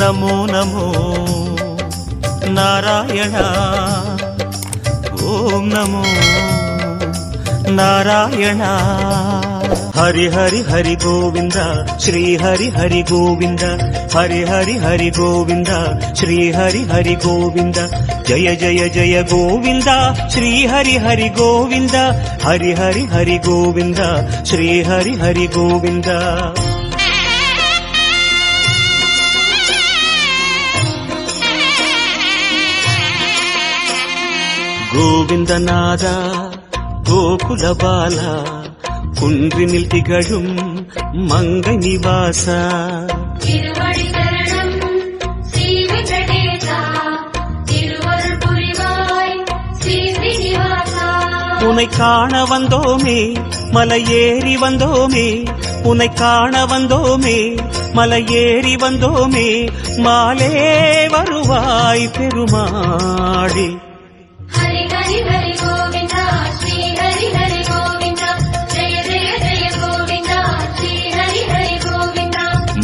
నమో నమో నారాయణ ఓం నమో నారాయణ హరి హరి హరి గోవింద శ్రీ హరి హరి గోవింద హరి హరి హరి గోవింద శ్రీ హరి హరి గోవింద జయ జయ జయ గోవింద శ్రీ హరి హరి గోవింద హరి హరి హరి గోవింద శ్రీ హరి హరి గోవింద கோவிந்தநாத கோகுல பாலா குன்றினில் திகழும் மங்கை நிவாசா. திருவடி சரணம் ஸ்ரீ வெங்கடேசா திருவருள் புரிவாய் ஸ்ரீ ஸ்ரீனிவாசா உனை காண வந்தோமே மலை ஏறி வந்தோமே உனை காண வந்தோமே மலை ஏறி வந்தோமே மாலே வருவாய் பெருமாளே.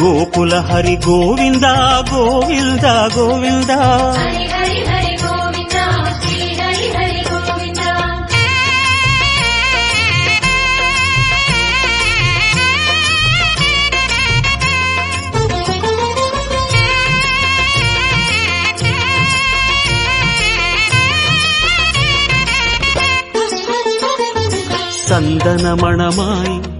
கோவிந்தா கோகுல ஹரி கோவிந்தா கோவிந்தா கோவிந்தா ஹரி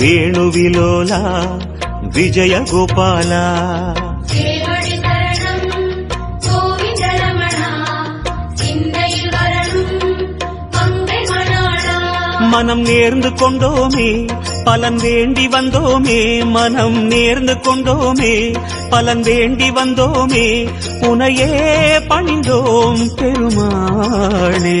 வேணுவிலோலா விஜய கோபாலா சேவடி சரணம் கோவிந்த ரமணா சிந்தையில் வரணும் மங்கை மணாளா. மனம் நேர்ந்து கொண்டோமே பலன் வேண்டி வந்தோமே மனம் நேர்ந்து கொண்டோமே பலன் வேண்டி வந்தோமே உனையே பணிந்தோம் பெருமாளே.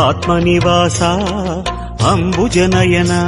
ఆత్మనివాస అంబుజనయనా